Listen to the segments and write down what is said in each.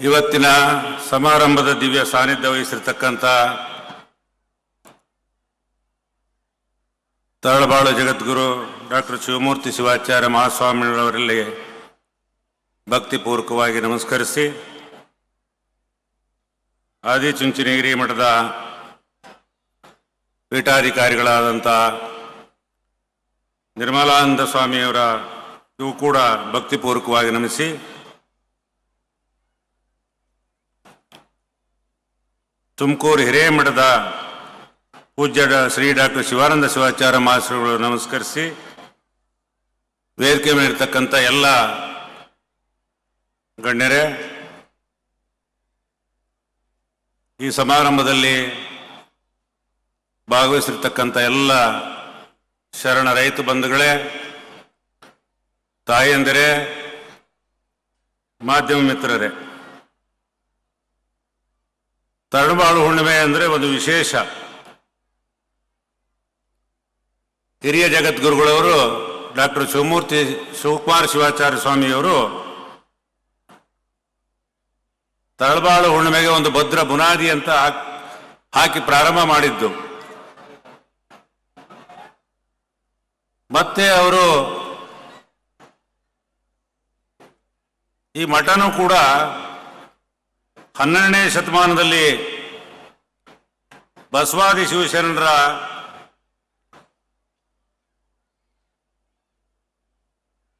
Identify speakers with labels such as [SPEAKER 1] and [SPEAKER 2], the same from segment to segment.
[SPEAKER 1] ಇವತ್ತಿನ ಸಮಾರಂಭದ ದಿವ್ಯ ಸಾನ್ನಿಧ್ಯ ವಹಿಸಿರ್ತಕ್ಕಂಥ ತರಳಬಾಳು ಜಗದ್ಗುರು ಡಾಕ್ಟರ್ ಶಿವಮೂರ್ತಿ ಶಿವಾಚಾರ್ಯ ಮಹಾಸ್ವಾಮಿಗಳವರಲ್ಲಿ ಭಕ್ತಿಪೂರ್ವಕವಾಗಿ ನಮಸ್ಕರಿಸಿ ಆದಿಚುಂಚನಗಿರಿ ಮಠದ ಪೀಠಾಧಿಕಾರಿಗಳಾದಂಥ ನಿರ್ಮಲಾನಂದ ಸ್ವಾಮಿಯವರ ಇವು ಕೂಡ ಭಕ್ತಿಪೂರ್ವಕವಾಗಿ ನಮಿಸಿ ತುಮಕೂರು ಹಿರೇಮಠದ ಪೂಜ್ಯ ಶ್ರೀ ಡಾಕ್ಟರ್ ಶಿವಾನಂದ ಶಿವಾಚಾರ್ಯ ಮಾಸ್ಟರ್ಗಳು ನಮಸ್ಕರಿಸಿ, ವೇದಿಕೆ ಮೇಲಿರ್ತಕ್ಕಂಥ ಎಲ್ಲ ಗಣ್ಯರೇ, ಈ ಸಮಾರಂಭದಲ್ಲಿ ಭಾಗವಹಿಸಿರ್ತಕ್ಕಂಥ ಎಲ್ಲ ಶರಣ ರೈತ ಬಂಧುಗಳೇ ತಾಯಿಯಂದರೆ ಮಾಧ್ಯಮ ಮಿತ್ರರೇ ತರಳುಬಾಳು ಹುಣ್ಣಿಮೆ ಅಂದರೆ ಒಂದು ವಿಶೇಷ. ಹಿರಿಯ ಜಗದ್ಗುರುಗಳವರು ಡಾಕ್ಟರ್ ಶಿವಮೂರ್ತಿ ಶಿವಕುಮಾರ ಶಿವಾಚಾರ್ಯ ಸ್ವಾಮಿಯವರು ತರಳುಬಾಳು ಹುಣ್ಣಿಮೆಗೆ ಒಂದು ಭದ್ರ ಬುನಾದಿ ಅಂತ ಹಾಕಿ ಪ್ರಾರಂಭ ಮಾಡಿದ್ದು. ಮತ್ತೆ ಅವರು ಈ ಮಠನೂ ಕೂಡ ಹನ್ನೆರಡನೇ ಶತಮಾನದಲ್ಲಿ ಬಸವಾದಿ ಶಿವಶರಣರ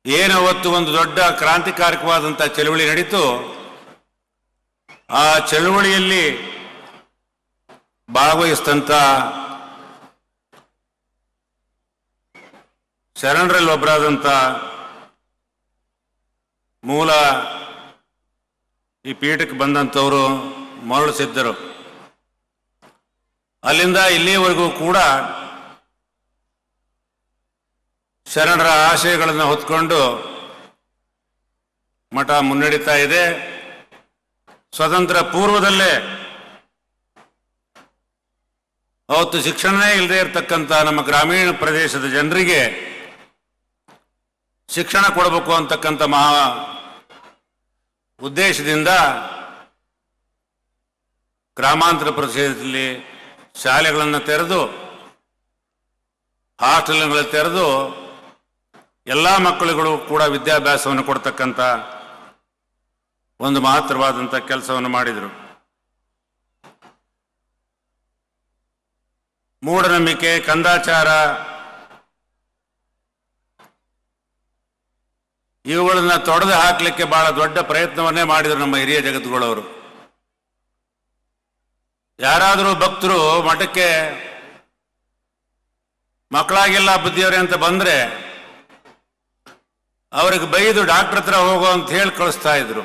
[SPEAKER 1] ಏನವತ್ತು ಒಂದು ದೊಡ್ಡ ಕ್ರಾಂತಿಕಾರಕವಾದಂಥ ಚಳುವಳಿ ನಡೀತು. ಆ ಚಳುವಳಿಯಲ್ಲಿ ಭಾಗವಹಿಸಿದಂಥ ಶರಣರಲ್ಲಿ ಒಬ್ಬರಾದಂಥ ಮೂಲ ಈ ಪೀಠಕ್ಕೆ ಬಂದಂಥವರು ಮರಳು ಸಿದ್ಧರು. ಅಲ್ಲಿಂದ ಇಲ್ಲಿಯವರೆಗೂ ಕೂಡ ಶರಣರ ಆಶಯಗಳನ್ನು ಹೊತ್ಕೊಂಡು ಮಠ ಮುನ್ನಡೀತಾ ಇದೆ. ಸ್ವತಂತ್ರ ಪೂರ್ವದಲ್ಲೇ ಅವತ್ತು ಶಿಕ್ಷಣನೇ ಇಲ್ಲದೆ ಇರತಕ್ಕಂಥ ನಮ್ಮ ಗ್ರಾಮೀಣ ಪ್ರದೇಶದ ಜನರಿಗೆ ಶಿಕ್ಷಣ ಕೊಡಬೇಕು ಅಂತಕ್ಕಂಥ ಮಹಾ ಉದ್ದೇಶದಿಂದ ಗ್ರಾಮಾಂತರ ಪ್ರದೇಶದಲ್ಲಿ ಶಾಲೆಗಳನ್ನು ತೆರೆದು, ಹಾಸ್ಟೆಲ್ಗಳನ್ನು ತೆರೆದು ಎಲ್ಲ ಮಕ್ಕಳುಗಳು ಕೂಡ ವಿದ್ಯಾಭ್ಯಾಸವನ್ನು ಕೊಡ್ತಕ್ಕಂಥ ಒಂದು ಮಹತ್ತರವಾದಂಥ ಕೆಲಸವನ್ನು ಮಾಡಿದರು. ಮೂಢನಂಬಿಕೆ, ಕಂದಾಚಾರ ಇವುಗಳನ್ನ ತೊಡೆದು ಹಾಕಲಿಕ್ಕೆ ಬಹಳ ದೊಡ್ಡ ಪ್ರಯತ್ನವನ್ನೇ ಮಾಡಿದರು ನಮ್ಮ ಹಿರಿಯ ಜಗತ್ತುಗಳವರು. ಯಾರಾದರೂ ಭಕ್ತರು ಮಠಕ್ಕೆ ಮಕ್ಕಳಾಗಿಲ್ಲ ಬುದ್ಧಿಯವರೇ ಅಂತ ಬಂದ್ರೆ ಅವ್ರಿಗೆ ಬೈದು ಡಾಕ್ಟರ್ ಹತ್ರ ಹೋಗೋ ಅಂತ ಹೇಳಿ ಕಳಿಸ್ತಾ ಇದ್ರು.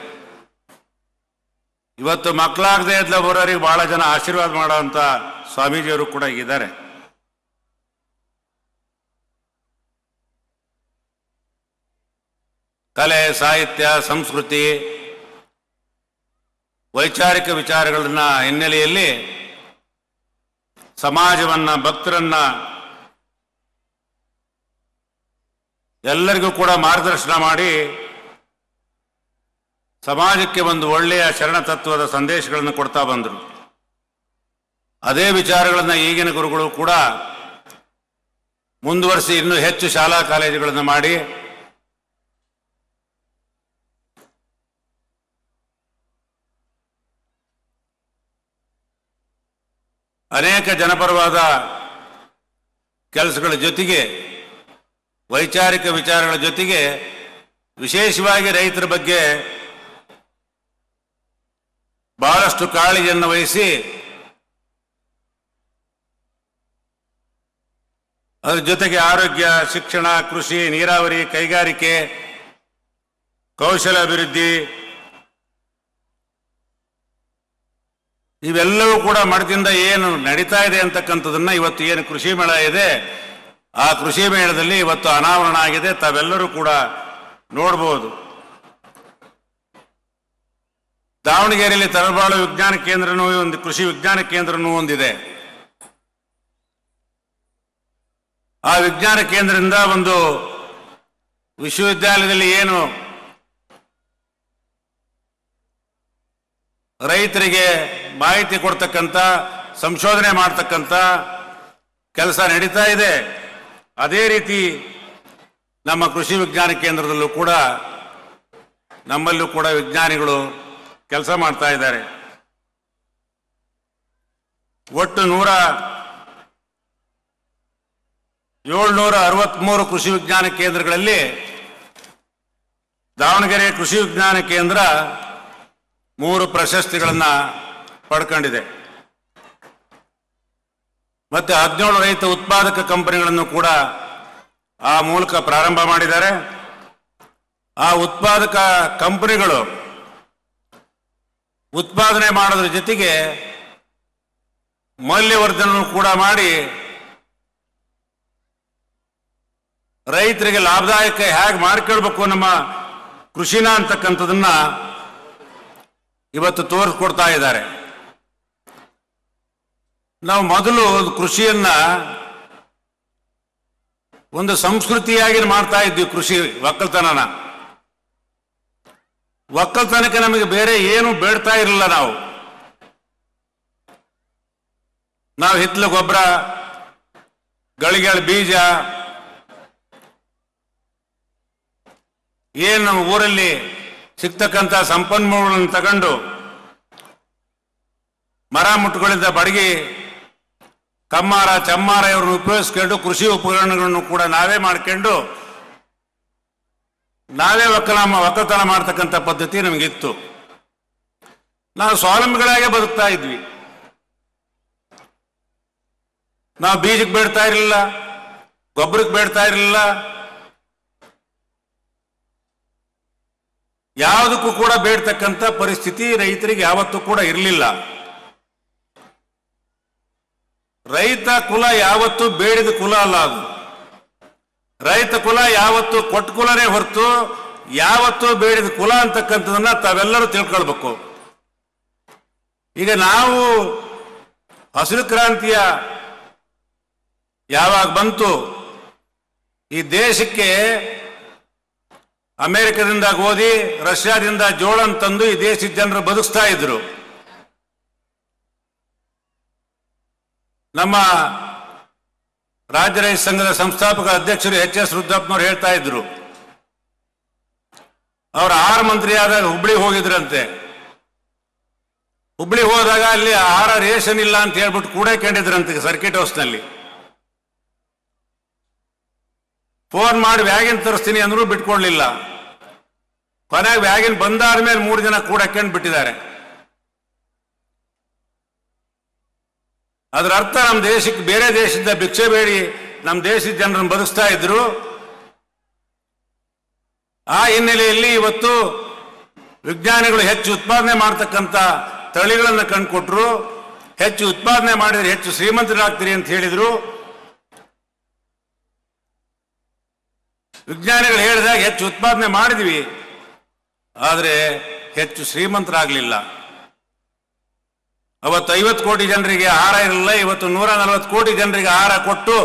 [SPEAKER 1] ಇವತ್ತು ಮಕ್ಕಳಾಗದೆ ಇದ್ದ ಬರೋರಿಗೆ ಬಹಳ ಜನ ಆಶೀರ್ವಾದ ಮಾಡೋಂಥ ಸ್ವಾಮೀಜಿಯವರು ಕೂಡ ಇದ್ದಾರೆ. ಕಲೆ, ಸಾಹಿತ್ಯ, ಸಂಸ್ಕೃತಿ, ವೈಚಾರಿಕ ವಿಚಾರಗಳನ್ನ ಹಿನ್ನೆಲೆಯಲ್ಲಿ ಸಮಾಜವನ್ನ, ಭಕ್ತರನ್ನ ಎಲ್ಲರಿಗೂ ಕೂಡ ಮಾರ್ಗದರ್ಶನ ಮಾಡಿ ಸಮಾಜಕ್ಕೆ ಒಂದು ಒಳ್ಳೆಯ ಶರಣ ತತ್ವದ ಸಂದೇಶಗಳನ್ನು ಕೊಡ್ತಾ ಬಂದರು. ಅದೇ ವಿಚಾರಗಳನ್ನು ಈಗಿನ ಗುರುಗಳು ಕೂಡ ಮುಂದುವರಿಸಿ ಇನ್ನೂ ಹೆಚ್ಚು ಶಾಲಾ ಕಾಲೇಜುಗಳನ್ನು ಮಾಡಿ ಅನೇಕ ಜನಪರವಾದ ಕೆಲಸಗಳ ಜೊತೆಗೆ, ವೈಚಾರಿಕ ವಿಚಾರಗಳ ಜೊತೆಗೆ, ವಿಶೇಷವಾಗಿ ರೈತರ ಬಗ್ಗೆ ಬಹಳಷ್ಟು ಕಾಳಜಿಯನ್ನು ವಹಿಸಿ, ಅದರ ಜೊತೆಗೆ ಆರೋಗ್ಯ, ಶಿಕ್ಷಣ, ಕೃಷಿ, ನೀರಾವರಿ, ಕೈಗಾರಿಕೆ, ಕೌಶಲ ಇವೆಲ್ಲವೂ ಕೂಡ ಮಠದಿಂದ ಏನು ನಡೀತಾ ಇದೆ ಅಂತಕ್ಕಂಥದನ್ನ ಇವತ್ತು ಏನು ಕೃಷಿ ಮೇಳ ಇದೆ, ಆ ಕೃಷಿ ಮೇಳದಲ್ಲಿ ಇವತ್ತು ಅನಾವರಣ ಆಗಿದೆ, ತಾವೆಲ್ಲರೂ ಕೂಡ ನೋಡಬಹುದು ದಾವಣಗೆರೆಯಲ್ಲಿ ತರಳಬಾಳು ವಿಜ್ಞಾನ ಕೇಂದ್ರನೂ ಒಂದು, ಕೃಷಿ ವಿಜ್ಞಾನ ಕೇಂದ್ರನೂ ಒಂದಿದೆ. ಆ ವಿಜ್ಞಾನ ಕೇಂದ್ರದಿಂದ ಒಂದು ವಿಶ್ವವಿದ್ಯಾಲಯದಲ್ಲಿ ಏನು ರೈತರಿಗೆ ಮಾಹಿತಿ ಕೊಡ್ತಕ್ಕಂಥ, ಸಂಶೋಧನೆ ಮಾಡ್ತಕ್ಕಂಥ ಕೆಲಸ ನಡೀತಾ ಇದೆ. ಅದೇ ರೀತಿ ನಮ್ಮ ಕೃಷಿ ವಿಜ್ಞಾನ ಕೇಂದ್ರದಲ್ಲೂ ಕೂಡ ನಮ್ಮಲ್ಲೂ ಕೂಡ ವಿಜ್ಞಾನಿಗಳು ಕೆಲಸ ಮಾಡ್ತಾ ಇದ್ದಾರೆ. ಒಟ್ಟು ನೂರ ಏಳ್ನೂರ ಅರವತ್ಮೂರು ಕೃಷಿ ವಿಜ್ಞಾನ ಕೇಂದ್ರಗಳಲ್ಲಿ ದಾವಣಗೆರೆ ಕೃಷಿ ವಿಜ್ಞಾನ ಕೇಂದ್ರ ಮೂರು ಪ್ರಶಸ್ತಿಗಳನ್ನ ಪಡ್ಕೊಂಡಿದೆ. ಮತ್ತೆ ಹದಿನೇಳು ರೈತ ಉತ್ಪಾದಕ ಕಂಪನಿಗಳನ್ನು ಕೂಡ ಆ ಮೂಲಕ ಪ್ರಾರಂಭ ಮಾಡಿದ್ದಾರೆ. ಆ ಉತ್ಪಾದಕ ಕಂಪನಿಗಳು ಉತ್ಪಾದನೆ ಮಾಡೋದ್ರ ಜೊತೆಗೆ ಮೌಲ್ಯವರ್ಧನ ಕೂಡ ಮಾಡಿ ರೈತರಿಗೆ ಲಾಭದಾಯಕ ಹೇಗೆ ಮಾಡ್ಕೊಳ್ಬೇಕು ನಮ್ಮ ಕೃಷಿನ ಅಂತಕ್ಕಂಥದನ್ನ ಇವತ್ತು ತೋರಿಸ್ಕೊಡ್ತಾ ಇದ್ದಾರೆ. ನಾವು ಮೊದಲು ಕೃಷಿಯನ್ನ ಒಂದು ಸಂಸ್ಕೃತಿಯಾಗಿ ಮಾಡ್ತಾ ಇದ್ವಿ ಕೃಷಿ ಒಕ್ಕಲ್ತನನ. ಒಕ್ಕಲ್ತನಕ್ಕೆ ನಮಗೆ ಬೇರೆ ಏನು ಬೇಡ್ತಾ ಇರಲಿಲ್ಲ ನಾವು. ನಾವು ಹಿತ್ತಲ ಗೊಬ್ಬರ, ಗಳಿಗಳ ಬೀಜ, ಏನು ನಮ್ಮ ಊರಲ್ಲಿ ಸಿಗ್ತಕ್ಕಂಥ ಸಂಪನ್ಮೂಲಗಳನ್ನು ತಗೊಂಡು ಮರ ಮುಟ್ಟುಗಳಿಂದ ಬಡಗಿ ಕಮ್ಮಾರ, ಚಮ್ಮಾರ ಇವ್ರನ್ನ ಉಪಯೋಗಿಸ್ಕೊಂಡು ಕೃಷಿ ಉಪಕರಣಗಳನ್ನು ಕೂಡ ನಾವೇ ಮಾಡ್ಕೊಂಡು ನಾವೇ ಒಕ್ಕಲ, ಒಕ್ಕಲತನ ಮಾಡ್ತಕ್ಕಂಥ ಪದ್ಧತಿ ನಮಗಿತ್ತು. ನಾವು ಸ್ವಾವಲಂಬಿಗಳಾಗೆ ಬದುಕ್ತಾ ಇದ್ವಿ. ನಾವು ಬೀಜಕ್ಕೆ ಬೇಡ್ತಾ ಇರಲಿಲ್ಲ, ಗೊಬ್ಬರಕ್ಕೆ ಬೇಡ್ತಾ ಇರಲಿಲ್ಲ ಯಾವುದಕ್ಕೂ ಕೂಡ ಬೇಡ್ತಕ್ಕಂಥ ಪರಿಸ್ಥಿತಿ ರೈತರಿಗೆ ಯಾವತ್ತೂ ಕೂಡ ಇರಲಿಲ್ಲ. ರೈತ ಕುಲ ಯಾವತ್ತೂ ಬೇಡಿದ ಕುಲ ಅಲ್ಲ ಅದು. ರೈತ ಕುಲ ಯಾವತ್ತು ಕೊಟ್ಟ ಕುಲನೇ ಹೊರತು ಯಾವತ್ತೂ ಬೇಡಿದ ಕುಲ ಅಂತಕ್ಕಂಥದನ್ನ ತಾವೆಲ್ಲರೂ ತಿಳ್ಕೊಳ್ಬೇಕು. ಈಗ ನಾವು ಹಸಿರು ಕ್ರಾಂತಿಯ ಯಾವಾಗ ಬಂತು, ಈ ದೇಶಕ್ಕೆ ಅಮೆರಿಕದಿಂದ ಗೋಧಿ, ರಷ್ಯಾದಿಂದ ಜೋಳನ್ ತಂದು ಈ ದೇಶದ ಜನರು ಬದುಕ್ತಾ ಇದ್ರು. ನಮ್ಮ ರಾಜ್ಯ ರೈತ ಸಂಘದ ಸಂಸ್ಥಾಪಕ ಅಧ್ಯಕ್ಷರು ಎಚ್ ಎಸ್ ರುದ್ರಪ್ಪನವ್ರು ಹೇಳ್ತಾ ಇದ್ರು. ಅವರು ಆಹಾರ ಮಂತ್ರಿ ಆದಾಗ ಹುಬ್ಳಿ ಹೋಗಿದ್ರಂತೆ. ಹುಬ್ಳಿ ಹೋದಾಗ ಅಲ್ಲಿ ಆಹಾರ ರೇಷನ್ ಇಲ್ಲ ಅಂತ ಹೇಳ್ಬಿಟ್ಟು ಕೂಡ ಕೇಳಿದ್ರಂತೆ ಸರ್ಕಿಟ್ ಹೌಸ್ನಲ್ಲಿ. ಫೋನ್ ಮಾಡಿ ವ್ಯಾಗಿನ್ ತರಿಸ್ತೀನಿ ಅಂದ್ರೂ ಬಿಟ್ಕೊಳ್ಲಿಲ್ಲ. ಕೊನೆಗೆ ವ್ಯಾಗಿನ್ ಬಂದಾದ್ಮೇಲೆ ಮೂರು ಜನ ಕೂಡಕ್ಕೊಂಡು ಬಿಟ್ಟಿದ್ದಾರೆ. ಅದರ ಅರ್ಥ ನಮ್ಮ ದೇಶಕ್ಕೆ ಬೇರೆ ದೇಶದಿಂದ ಭಿಕ್ಷೆ ಬೇಡಿ ನಮ್ಮ ದೇಶದ ಜನರನ್ನು ಬದುಕಿಸ್ತಾ ಇದ್ರು. ಆ ಹಿನ್ನೆಲೆಯಲ್ಲಿ ಇವತ್ತು ವಿಜ್ಞಾನಿಗಳು ಹೆಚ್ಚು ಉತ್ಪಾದನೆ ಮಾಡ್ತಕ್ಕಂಥ ತಳಿಗಳನ್ನು ಕಂಡುಕೊಟ್ರು. ಹೆಚ್ಚು ಉತ್ಪಾದನೆ ಮಾಡಿದ್ರೆ ಹೆಚ್ಚು ಶ್ರೀಮಂತರಾಗ್ತೀರಿ ಅಂತ ಹೇಳಿದ್ರು. ವಿಜ್ಞಾನಿಗಳು ಹೇಳಿದಾಗ ಹೆಚ್ಚು ಉತ್ಪಾದನೆ ಮಾಡಿದ್ವಿ. ಆದರೆ ಹೆಚ್ಚು ಶ್ರೀಮಂತರಾಗಲಿಲ್ಲ. ಅವತ್ತು ಐವತ್ತು ಕೋಟಿ ಜನರಿಗೆ ಆಹಾರ ಇರಲಿಲ್ಲ, ಇವತ್ತು ನೂರ ನಲವತ್ತು ಕೋಟಿ ಜನರಿಗೆ ಆಹಾರ ಕೊಟ್ಟು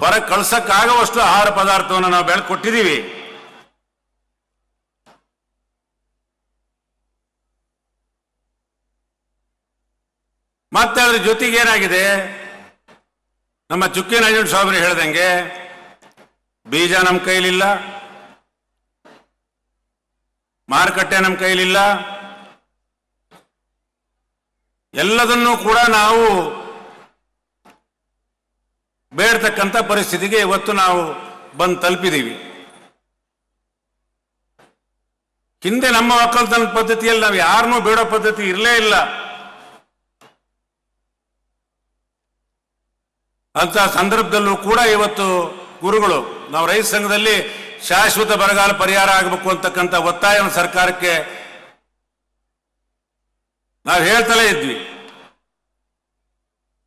[SPEAKER 1] ಹೊರಗೆ ಕಳ್ಸಕ್ಕಾಗುವಷ್ಟು ಆಹಾರ ಪದಾರ್ಥವನ್ನು ನಾವು ಬೆಳೆ ಕೊಟ್ಟಿದ್ದೀವಿ ಮತ್ತೆ ಅದ್ರ ಜೊತೆಗೆ ಏನಾಗಿದೆ ನಮ್ಮ ಚುಕ್ಕಿ ನಾರಾಯಣ ಸ್ವಾಮಿ ಹೇಳ್ದಂಗೆ ಬೀಜ ನಮ್ಮ ಕೈಲಿಲ್ಲ, ಮಾರುಕಟ್ಟೆ ನಮ್ಮ ಕೈಲಿಲ್ಲ. ಎಲ್ಲದನ್ನೂ ಕೂಡ ನಾವು ಬೇಡ್ತಕ್ಕಂಥ ಪರಿಸ್ಥಿತಿಗೆ ಇವತ್ತು ನಾವು ಬಂದು ತಲುಪಿದ್ದೀವಿ ಹಿಂದೆ ನಮ್ಮ ಒಕ್ಕಲ್ತನ ಪದ್ಧತಿಯಲ್ಲಿ ನಾವು ಯಾರನ್ನೂ ಬೇಡೋ ಪದ್ಧತಿ ಇರಲೇ ಇಲ್ಲ. ಅಂತ ಸಂದರ್ಭದಲ್ಲೂ ಕೂಡ ಇವತ್ತು ಗುರುಗಳು, ನಾವು ರೈತ ಸಂಘದಲ್ಲಿ ಶಾಶ್ವತ ಬರಗಾಲ ಪರಿಹಾರ ಆಗಬೇಕು ಅಂತಕ್ಕಂಥ ಒತ್ತಾಯವನ್ನು ಸರ್ಕಾರಕ್ಕೆ ನಾವು ಹೇಳ್ತಲೇ ಇದ್ವಿ.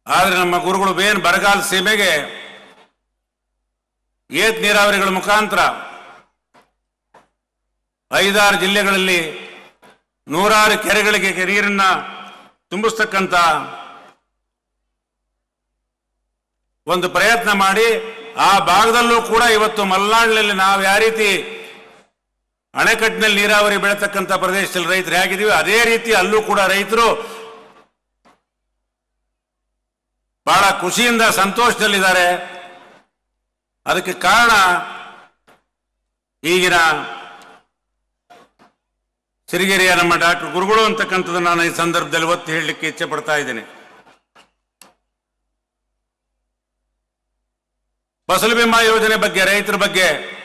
[SPEAKER 1] ಆದ್ರೆ ನಮ್ಮ ಗುರುಗಳು ಬೇನ್ ಬರಗಾಲ ಸೀಮೆಗೆ ಏತ್ ನೀರಾವರಿಗಳ ಮುಖಾಂತರ ಐದಾರು ಜಿಲ್ಲೆಗಳಲ್ಲಿ ನೂರಾರು ಕೆರೆಗಳಿಗೆ ನೀರನ್ನ ತುಂಬಿಸ್ತಕ್ಕಂಥ ಒಂದು ಪ್ರಯತ್ನ ಮಾಡಿ ಆ ಭಾಗದಲ್ಲೂ ಕೂಡ ಇವತ್ತು ಮಲೆನಾಡಿನಲ್ಲಿ ನಾವು ಯಾವ ರೀತಿ ಅಣೆಕಟ್ಟಿನಲ್ಲಿ ನೀರಾವರಿ ಬೆಳತಕ್ಕಂಥ ಪ್ರದೇಶದಲ್ಲಿ ರೈತರು ಹೇಗಿದೀವಿ ಅದೇ ರೀತಿ ಅಲ್ಲೂ ಕೂಡ ರೈತರು ಬಹಳ ಖುಷಿಯಿಂದ ಸಂತೋಷದಲ್ಲಿದ್ದಾರೆ. ಅದಕ್ಕೆ ಕಾರಣ ಈಗಿನ ಸಿರಿಗೆರೆಯ ನಮ್ಮ ಡಾಕ್ಟರ್ ಗುರುಗಳು ಅಂತಕ್ಕಂಥದ್ದು ನಾನು ಈ ಸಂದರ್ಭದಲ್ಲಿ ಒತ್ತಿ ಹೇಳಲಿಕ್ಕೆ ಇಚ್ಛೆ ಪಡ್ತಾ ಇದ್ದೇನೆ. ಫಸಲು ಬಿಮಾ ಯೋಜನೆ ಬಗ್ಗೆ, ರೈತರ ಬಗ್ಗೆ.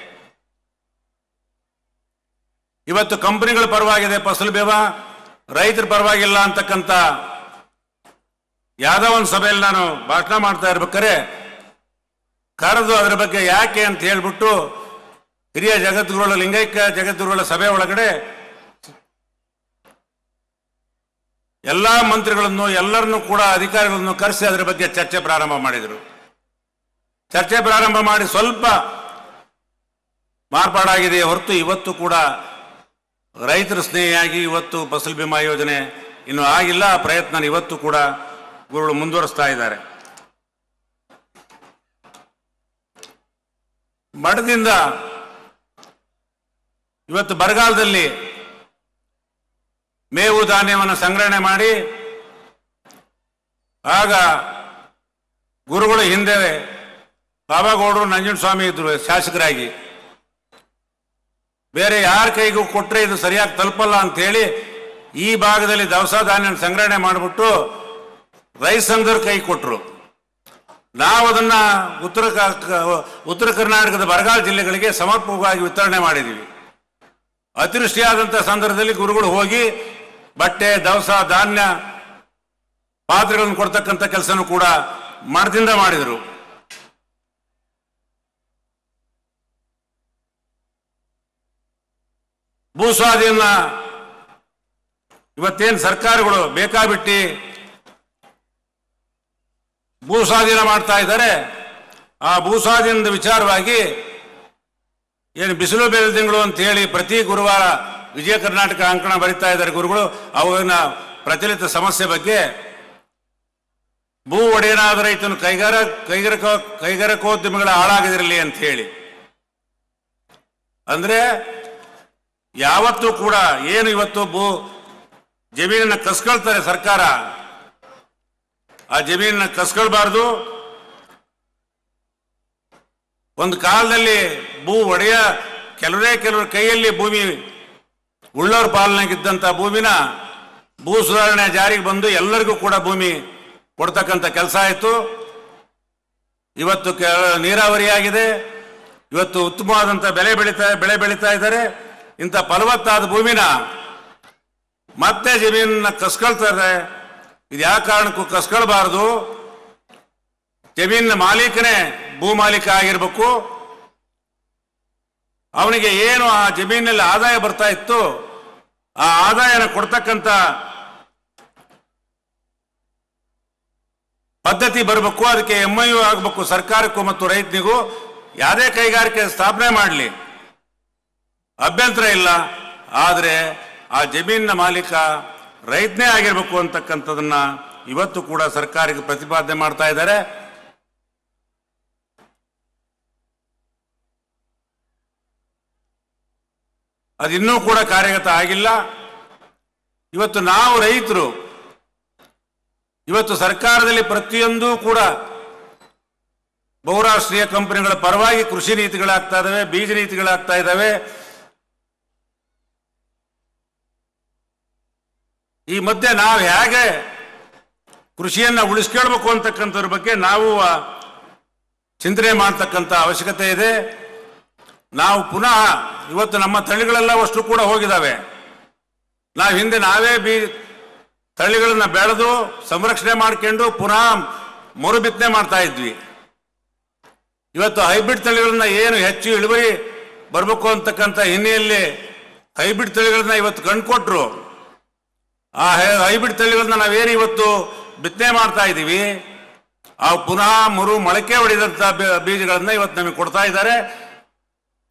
[SPEAKER 1] ಇವತ್ತು ಕಂಪನಿಗಳ ಪರವಾಗಿದೆ ಫಸಲು ಬಿಮಾ, ರೈತರ ಪರವಾಗಿಲ್ಲ ಅಂತಕ್ಕಂಥ ಯಾವುದೋ ಒಂದು ಸಭೆಯಲ್ಲಿ ನಾನು ಭಾಷಣ ಮಾಡ್ತಾ ಇರ್ಬೇಕಾರೆ ಕರೆದು ಅದರ ಬಗ್ಗೆ ಯಾಕೆ ಅಂತ ಹೇಳ್ಬಿಟ್ಟು ಹಿರಿಯ ಜಗದ್ಗುರುಗಳ ಲಿಂಗೈಕ್ಯ ಜಗದ್ಗುರುಗಳ ಸಭೆ ಒಳಗಡೆ ಎಲ್ಲಾ ಮಂತ್ರಿಗಳನ್ನು, ಎಲ್ಲರನ್ನೂ ಕೂಡ ಅಧಿಕಾರಿಗಳನ್ನು ಕರೆಸಿ ಅದರ ಬಗ್ಗೆ ಚರ್ಚೆ ಪ್ರಾರಂಭ ಮಾಡಿದರು. ಚರ್ಚೆ ಪ್ರಾರಂಭ ಮಾಡಿ ಸ್ವಲ್ಪ ಮಾರ್ಪಾಡಾಗಿದೆ ಹೊರತು ಇವತ್ತು ಕೂಡ ರೈತರ ಸ್ನೇಹಿಯಾಗಿ ಇವತ್ತು ಫಸಲ್ ಬಿಮಾ ಯೋಜನೆ ಇನ್ನು ಆಗಿಲ್ಲ. ಪ್ರಯತ್ನ ಇವತ್ತು ಕೂಡ ಗುರುಗಳು ಮುಂದುವರಿಸ್ತಾ ಇದ್ದಾರೆ. ಮಠದಿಂದ ಇವತ್ತು ಬರಗಾಲದಲ್ಲಿ ಮೇವು ಧಾನ್ಯವನ್ನು ಸಂಗ್ರಹಣೆ ಮಾಡಿ, ಆಗ ಗುರುಗಳು ಹಿಂದೆ ಬಾಬಾಗೌಡರು ನಂಜನಸ್ವಾಮಿ ಇದ್ರು, ಶಾಸಕರಾಗಿ. ಬೇರೆ ಯಾರ ಕೈಗೂ ಕೊಟ್ಟರೆ ಇದು ಸರಿಯಾಗಿ ತಲುಪಲ್ಲ ಅಂತ ಹೇಳಿ ಈ ಭಾಗದಲ್ಲಿ ದವಸ ಧಾನ್ಯ ಸಂಗ್ರಹಣೆ ಮಾಡಿಬಿಟ್ಟು ರೈತ ಸಂಘದ ಕೈ ಕೊಟ್ಟರು ನಾವು ಅದನ್ನ ಉತ್ತರ ಉತ್ತರ ಕರ್ನಾಟಕದ ಬರಗಾಲ ಜಿಲ್ಲೆಗಳಿಗೆ ಸಮರ್ಪಕವಾಗಿ ವಿತರಣೆ ಮಾಡಿದ್ದೀವಿ ಅತಿವೃಷ್ಟಿಯಾದಂಥ ಸಂದರ್ಭದಲ್ಲಿ ಗುರುಗಳು ಹೋಗಿ ಬಟ್ಟೆ, ದವಸ, ಧಾನ್ಯ, ಪಾತ್ರೆಗಳನ್ನು ಕೊಡ್ತಕ್ಕಂಥ ಕೆಲಸನೂ ಕೂಡ ಮರದಿಂದ ಮಾಡಿದರು. ಭೂಸ್ವಾಧೀನ. ಇವತ್ತೇನು ಸರ್ಕಾರಗಳು ಬೇಕಾಬಿಟ್ಟಿ ಭೂ ಸ್ವಾಧೀನ ಮಾಡ್ತಾ ಇದ್ದಾರೆ, ಆ ಭೂ ಸ್ವಾಧೀನದ ವಿಚಾರವಾಗಿ ಏನು ಬಿಸಿಲು ಬೇರೆ ಅಂತ ಹೇಳಿ ಪ್ರತಿ ಗುರುವಾರ ವಿಜಯ ಕರ್ನಾಟಕ ಅಂಕಣ ಬರಿತಾ ಇದ್ದಾರೆ ಗುರುಗಳು ಅವಾಗಿನ ಪ್ರಚಲಿತ ಸಮಸ್ಯೆ ಬಗ್ಗೆ ಭೂ ಒಡೆಯನಾದ ರೈತನು ಕೈಗಾರ, ಕೈಗಾರಿಕಾ, ಕೈಗಾರಿಕೋದ್ಯಮಿಗಳ ಹಾಳಾಗದಿರಲಿ ಅಂತ ಹೇಳಿ. ಅಂದ್ರೆ ಯಾವತ್ತೂ ಕೂಡ ಏನು ಇವತ್ತು ಭೂ ಜಮೀನನ್ನು ಕಸ್ಕೊಳ್ತಾರೆ ಸರ್ಕಾರ. ಆ ಜಮೀನನ್ನು ಕಸ್ಕೊಳ್ಬಾರ್ದು. ಒಂದು ಕಾಲದಲ್ಲಿ ಭೂ ಒಡೆಯ ಕೆಲವರೇ ಕೆಲವರ ಕೈಯಲ್ಲಿ ಭೂಮಿ ಉಳ್ಳೋರ್ ಪಾಲನೆಗಿದ್ದಂಥ ಭೂಮಿನ ಭೂ ಸುಧಾರಣೆ ಜಾರಿಗೆ ಬಂದು ಎಲ್ಲರಿಗೂ ಕೂಡ ಭೂಮಿ ಕೊಡ್ತಕ್ಕಂಥ ಕೆಲಸ ಆಯಿತು. ಇವತ್ತು ನೀರಾವರಿ ಆಗಿದೆ ಇವತ್ತು ಉತ್ತಮವಾದಂಥ ಬೆಳೆ ಬೆಳೀತಾ ಬೆಳೆ ಬೆಳೀತಾ ಇದ್ದಾರೆ. ಇಂಥ ಫಲವತ್ತಾದ ಭೂಮಿನ ಮತ್ತೆ ಜಮೀನನ್ನ ಕಸ್ಕೊಳ್ತಾರೆ. ಇದು ಯಾವ ಕಾರಣಕ್ಕೂ ಕಸ್ಕೊಳ್ಬಾರ್ದು. ಜಮೀನಿನ ಮಾಲೀಕನೇ ಭೂ ಮಾಲೀಕ ಆಗಿರ್ಬೇಕು. ಅವನಿಗೆ ಏನು ಆ ಜಮೀನಲ್ಲಿ ಆದಾಯ ಬರ್ತಾ ಇತ್ತು, ಆ ಆದಾಯನ ಕೊಡ್ತಕ್ಕಂಥ ಪದ್ಧತಿ ಬರಬೇಕು, ಅದಕ್ಕೆ ಎಂ ಐ ಆಗಬೇಕು ಸರ್ಕಾರಕ್ಕೂ ಮತ್ತು ರೈತನಿಗೂ. ಯಾವುದೇ ಕೈಗಾರಿಕೆ ಸ್ಥಾಪನೆ ಮಾಡಲಿ ಅಭ್ಯಂತರ ಇಲ್ಲ. ಆದರೆ ಆ ಜಮೀನಿನ ಮಾಲೀಕ ರೈತನೇ ಆಗಿರಬೇಕು ಅಂತಕ್ಕಂಥದನ್ನ ಇವತ್ತು ಕೂಡ ಸರ್ಕಾರಕ್ಕೆ ಪ್ರತಿಪಾದನೆ ಮಾಡ್ತಾ ಇದ್ದಾರೆ. ಅದಿನ್ನೂ ಕೂಡ ಕಾರ್ಯಗತ ಆಗಿಲ್ಲ. ಇವತ್ತು ನಾವು ರೈತರು, ಇವತ್ತು ಸರ್ಕಾರದಲ್ಲಿ ಪ್ರತಿಯೊಂದು ಕೂಡ ಬಹುರಾಷ್ಟ್ರೀಯ ಕಂಪನಿಗಳ ಪರವಾಗಿ ಕೃಷಿ ನೀತಿಗಳಾಗ್ತಾ ಇದಾವೆ ಬೀಜ ನೀತಿಗಳಾಗ್ತಾ ಇದ್ದಾವೆ. ಈ ಮಧ್ಯೆ ನಾವು ಹೇಗೆ ಕೃಷಿಯನ್ನು ಉಳಿಸ್ಕೊಳ್ಬೇಕು ಅಂತಕ್ಕಂಥದ್ರ ಬಗ್ಗೆ ನಾವು ಚಿಂತನೆ ಮಾಡ್ತಕ್ಕಂಥ ಅವಶ್ಯಕತೆ ಇದೆ. ನಾವು ಪುನಃ ಇವತ್ತು ನಮ್ಮ ತಳಿಗಳೆಲ್ಲ ಅಷ್ಟು ಕೂಡ ಹೋಗಿದ್ದಾವೆ ನಾವು ಹಿಂದೆ ನಾವೇ ಬೀ, ತಳಿಗಳನ್ನು ಬೆಳೆದು ಸಂರಕ್ಷಣೆ ಮಾಡ್ಕೊಂಡು ಪುನಃ ಮರು ಬಿತ್ತನೆ ಮಾಡ್ತಾ ಇದ್ವಿ. ಇವತ್ತು ಹೈಬ್ರಿಡ್ ತಳಿಗಳನ್ನು ಏನು ಹೆಚ್ಚು ಇಳುವರಿ ಬರಬೇಕು ಅಂತಕ್ಕಂಥ ಹಿನ್ನೆಲೆಯಲ್ಲಿ ಹೈಬ್ರಿಡ್ ತಳಿಗಳನ್ನ ಇವತ್ತು ಕಂಡುಕೊಟ್ರು. ಆ ಹೈಬ್ರಿಡ್ ತಳಿಗಳನ್ನ ನಾವೇನು ಇವತ್ತು ಬಿತ್ತನೆ ಮಾಡ್ತಾ ಇದ್ದೀವಿ ಆ ಪುನಃ ಮರು ಮೊಳಕೆ ಹೊಡೆದಂಥ ಬೀ- ಬೀಜಗಳನ್ನ ಇವತ್ತು ನಮಗೆ ಕೊಡ್ತಾ ಇದ್ದಾರೆ.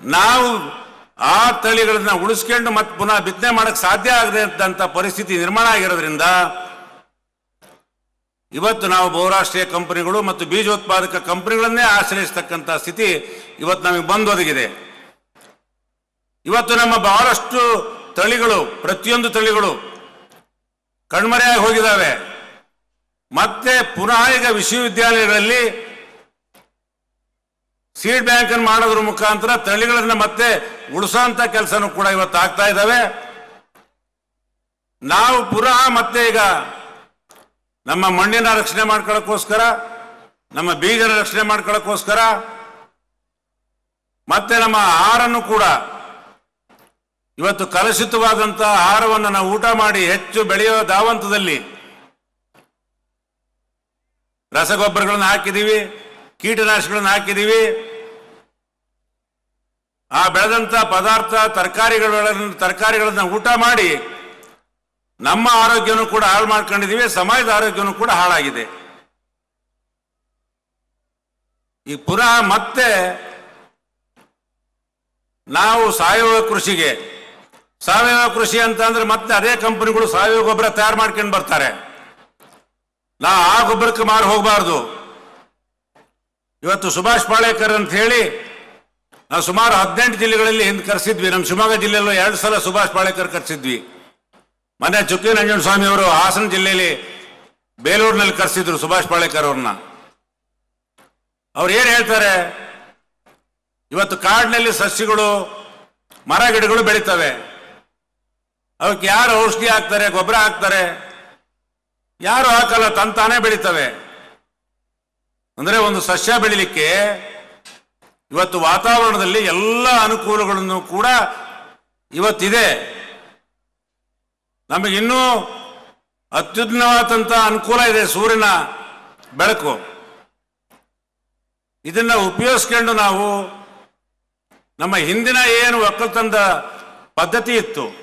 [SPEAKER 1] ನಾವು ಆ ತಳಿಗಳನ್ನ ಉಳಿಸ್ಕೊಂಡು ಮತ್ತೆ ಪುನಃ ಬಿತ್ತನೆ ಮಾಡಕ್ ಸಾಧ್ಯ ಆಗದೆ ಅಂತ ಪರಿಸ್ಥಿತಿ ನಿರ್ಮಾಣ ಆಗಿರೋದ್ರಿಂದ ಇವತ್ತು ನಾವು ಬಹುರಾಷ್ಟ್ರೀಯ ಕಂಪನಿಗಳು ಮತ್ತು ಬೀಜೋತ್ಪಾದಕ ಕಂಪನಿಗಳನ್ನೇ ಆಶ್ರಯಿಸ್ತಕ್ಕಂಥ ಸ್ಥಿತಿ ಇವತ್ತು ನಮಗೆ ಬಂದೊದಗಿದೆ. ಇವತ್ತು ನಮ್ಮ ಬಹಳಷ್ಟು ತಳಿಗಳು, ಪ್ರತಿಯೊಂದು ತಳಿಗಳು ಕಣ್ಮರೆಯಾಗಿ ಹೋಗಿದ್ದಾವೆ. ಮತ್ತೆ ಪುನಃ ಈಗ ವಿಶ್ವವಿದ್ಯಾಲಯಗಳಲ್ಲಿ ಸೀಡ್ ಬ್ಯಾಂಕ್ ಅನ್ನು ಮಾಡೋದ್ರ ಮುಖಾಂತರ ತಳಿಗಳನ್ನು ಮತ್ತೆ ಉಳಿಸೋಂತ ಕೆಲಸನೂ ಕೂಡ ಇವತ್ತು ಆಗ್ತಾ ಇದ್ದಾವೆ. ನಾವು ಪುನಃ ಮತ್ತೆ ಈಗ ನಮ್ಮ ಮಣ್ಣಿನ ರಕ್ಷಣೆ ಮಾಡ್ಕೊಳ್ಳೋಕ್ಕೋಸ್ಕರ, ನಮ್ಮ ಬೀಜನ ರಕ್ಷಣೆ ಮಾಡ್ಕೊಳ್ಳೋಕ್ಕೋಸ್ಕರ, ಮತ್ತೆ ನಮ್ಮ ಆಹಾರನ್ನು ಕೂಡ ಇವತ್ತು ಕಲುಷಿತವಾದಂಥ ಆಹಾರವನ್ನು ನಾವು ಊಟ ಮಾಡಿ ಹೆಚ್ಚು ಬೆಳೆಯೋ ಧಾವಂತದಲ್ಲಿ ರಸಗೊಬ್ಬರಗಳನ್ನು ಹಾಕಿದೀವಿ ಕೀಟನಾಶಕಗಳನ್ನು ಹಾಕಿದೀವಿ ಆ ಬೆಳೆದಂತ ಪದಾರ್ಥ ತರಕಾರಿಗಳನ್ನು, ತರಕಾರಿಗಳನ್ನ ಊಟ ಮಾಡಿ ನಮ್ಮ ಆರೋಗ್ಯನೂ ಕೂಡ ಹಾಳು ಮಾಡ್ಕೊಂಡಿದೀವಿ ಸಮಾಜದ ಆರೋಗ್ಯನೂ ಕೂಡ ಹಾಳಾಗಿದೆ. ಈ ಪುನಃ ಮತ್ತೆ ನಾವು ಸಾವಯವ ಕೃಷಿಗೆ ಸಾವಯವ ಕೃಷಿ ಅಂತ ಅಂದ್ರೆ ಮತ್ತೆ ಅದೇ ಕಂಪನಿಗಳು ಸಾವಯವ ಗೊಬ್ಬರ ತಯಾರು ಮಾಡ್ಕೊಂಡು ಬರ್ತಾರೆ. ನಾ ಆ ಗೊಬ್ಬರಕ್ಕೆ ಮಾರು ಹೋಗಬಾರ್ದು. ಇವತ್ತು ಸುಭಾಷ್ ಪಾಳೇಕರ್ ಅಂತ ಹೇಳಿ ನಾವು ಸುಮಾರು ಹದಿನೆಂಟು ಜಿಲ್ಲೆಗಳಲ್ಲಿ ಹಿಂದೆ ಕರೆಸಿದ್ವಿ. ನಮ್ಮ ಶಿವಮೊಗ್ಗ ಜಿಲ್ಲೆಯಲ್ಲೂ ಎರಡು ಸಲ ಸುಭಾಷ್ ಪಾಳೇಕರ್ ಕರೆಸಿದ್ವಿ. ಮನೆ ಚುಕ್ಕಿ ರಂಜನ ಸ್ವಾಮಿ ಅವರು ಹಾಸನ ಜಿಲ್ಲೆಯಲ್ಲಿ ಬೇಲೂರಿನಲ್ಲಿ ಕರೆಸಿದ್ರು ಸುಭಾಷ್ ಪಾಳೇಕರ್ ಅವ್ರನ್ನ. ಅವ್ರು ಏನು ಹೇಳ್ತಾರೆ? ಇವತ್ತು ಕಾಡಿನಲ್ಲಿ ಸಸ್ಯಗಳು, ಮರ ಗಿಡಗಳು ಬೆಳೀತವೆ. ಅವಕ್ಕೆ ಯಾರು ಔಷಧಿ ಹಾಕ್ತಾರೆ, ಗೊಬ್ಬರ ಹಾಕ್ತಾರೆ? ಯಾರು ಹಾಕಲ್ಲ ತಂತಾನೆ ಬೆಳೀತವೆ. ಅಂದ್ರೆ ಒಂದು ಸಸ್ಯ ಬೆಳಿಲಿಕ್ಕೆ ಇವತ್ತು ವಾತಾವರಣದಲ್ಲಿ ಎಲ್ಲ ಅನುಕೂಲಗಳನ್ನು ಕೂಡ ಇವತ್ತಿದೆ. ನಮಗಿನ್ನೂ ಅತ್ಯುತ್ತಮವಾದಂಥ ಅನುಕೂಲ ಇದೆ ಸೂರ್ಯನ ಬೆಳಕು. ಇದನ್ನ ಉಪಯೋಗಿಸ್ಕೊಂಡು ನಾವು ನಮ್ಮ ಹಿಂದಿನ ಏನು ಒಕ್ಕಲ್ತನದ ಪದ್ಧತಿ ಇತ್ತು.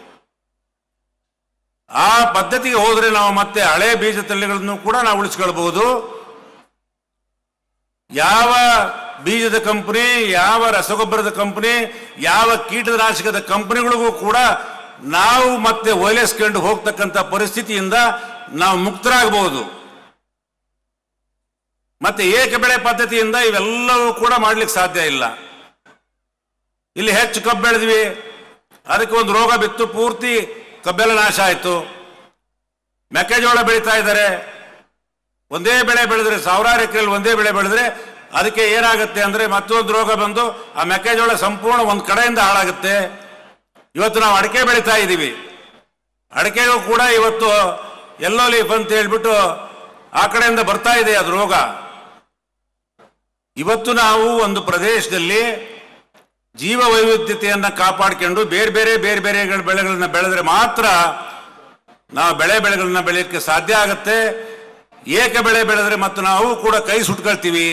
[SPEAKER 1] ಆ ಪದ್ಧತಿಗೆ ಹೋದ್ರೆ ನಾವು ಮತ್ತೆ ಹಳೆ ಬೀಜ ತಳಿಗಳನ್ನು ಕೂಡ ನಾವು ಉಳಿಸ್ಕೊಳ್ಬಹುದು. ಯಾವ ಬೀಜದ ಕಂಪನಿ, ಯಾವ ರಸಗೊಬ್ಬರದ ಕಂಪನಿ, ಯಾವ ಕೀಟನಾಶಕದ ಕಂಪನಿಗಳಿಗೂ ಕೂಡ ನಾವು ಮತ್ತೆ ಓಲೈಸ್ಕೊಂಡು ಹೋಗ್ತಕ್ಕಂಥ ಪರಿಸ್ಥಿತಿಯಿಂದ ನಾವು ಮುಕ್ತರಾಗಬಹುದು. ಮತ್ತೆ ಏಕ ಬೆಳೆ ಪದ್ಧತಿಯಿಂದ ಇವೆಲ್ಲವೂ ಕೂಡ ಮಾಡ್ಲಿಕ್ಕೆ ಸಾಧ್ಯ ಇಲ್ಲ. ಇಲ್ಲಿ ಹೆಚ್ಚು ಕಬ್ಬು ಬೆಳೆದ್ವಿ. ಅದಕ್ಕೆ ಒಂದು ರೋಗ ಬಿತ್ತು, ಪೂರ್ತಿ ಕಬ್ಬೆಲ್ಲ ನಾಶ ಆಯಿತು. ಮೆಕ್ಕೆಜೋಳ ಬೆಳೀತಾ ಇದ್ದಾರೆ. ಒಂದೇ ಬೆಳೆ ಬೆಳೆದ್ರೆ ಸಾವಿರಾರು ಎಕರೆಯಲ್ಲಿ ಒಂದೇ ಬೆಳೆ ಬೆಳೆದ್ರೆ ಅದಕ್ಕೆ ಏನಾಗುತ್ತೆ ಅಂದ್ರೆ ಮತ್ತೊಂದು ರೋಗ ಬಂದು ಆ ಮೆಕ್ಕೆಜೋಳ ಸಂಪೂರ್ಣ ಒಂದು ಕಡೆಯಿಂದ ಹಾಳಾಗುತ್ತೆ. ಇವತ್ತು ನಾವು ಅಡಿಕೆ ಬೆಳೀತಾ ಇದ್ದೀವಿ. ಅಡಿಕೆಗೂ ಕೂಡ ಇವತ್ತು ಎಲ್ಲೋ ಲೀಫ್ ಅಂತ ಹೇಳ್ಬಿಟ್ಟು ಆ ಕಡೆಯಿಂದ ಬರ್ತಾ ಇದೆ ಅದು ರೋಗ. ಇವತ್ತು ನಾವು ಒಂದು ಪ್ರದೇಶದಲ್ಲಿ ಜೀವ ವೈವಿಧ್ಯತೆಯನ್ನು ಕಾಪಾಡಿಕೊಂಡು ಬೇರೆ ಬೇರೆ ಬೇರೆ ಬೇರೆ ಬೆಳೆಗಳನ್ನ ಬೆಳೆದ್ರೆ ಮಾತ್ರ ನಾವು ಬೆಳೆ ಬೆಳೆಗಳನ್ನ ಬೆಳೆಯಕ್ಕೆ ಸಾಧ್ಯ ಆಗುತ್ತೆ. ಏಕ ಬೆಳೆ ಬೆಳೆದ್ರೆ ಮತ್ತು ನಾವು ಕೂಡ ಕೈ ಸುಟ್ಕೊಳ್ತೀವಿ.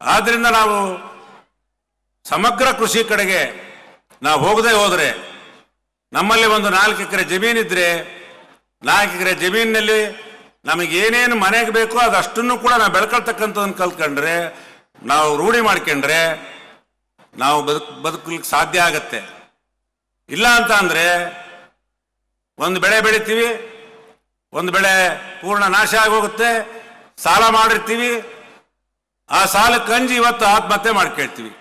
[SPEAKER 1] ಆದ್ರಿಂದ ನಾವು ಸಮಗ್ರ ಕೃಷಿ ಕಡೆಗೆ ನಾವು ಹೋಗದೆ ಹೋದ್ರೆ ನಮ್ಮಲ್ಲಿ ಒಂದು ನಾಲ್ಕು ಎಕರೆ ಜಮೀನಿದ್ರೆ ನಾಲ್ಕು ಎಕರೆ ಜಮೀನಿನಲ್ಲಿ ನಮಗೆ ಏನೇನು ಮನೆಗೆ ಬೇಕೋ ಅದಷ್ಟನ್ನು ಕೂಡ ನಾವು ಬೆಳ್ಕೊಳ್ತಕ್ಕಂಥದ್ದನ್ನು ಕಲ್ತ್ಕೊಂಡ್ರೆ ನಾವು ರೂಢಿ ಮಾಡ್ಕೊಂಡ್ರೆ ನಾವು ಬದುಕ್, ಬದುಕಲಿಕ್ಕೆ ಸಾಧ್ಯ ಆಗತ್ತೆ. ಇಲ್ಲ ಅಂತ ಅಂದರೆ ಒಂದು ಬೆಳೆ ಬೆಳಿತೀವಿ, ಒಂದು ಬೆಳೆ ಪೂರ್ಣ ನಾಶ ಆಗೋಗುತ್ತೆ, ಸಾಲ ಮಾಡಿರ್ತೀವಿ, ಆ ಸಾಲ ಕಂಜಿ ಇವತ್ತು ಆತ್ಮಹತ್ಯೆ ಮಾಡ್ಕೇಳ್ತೀವಿ.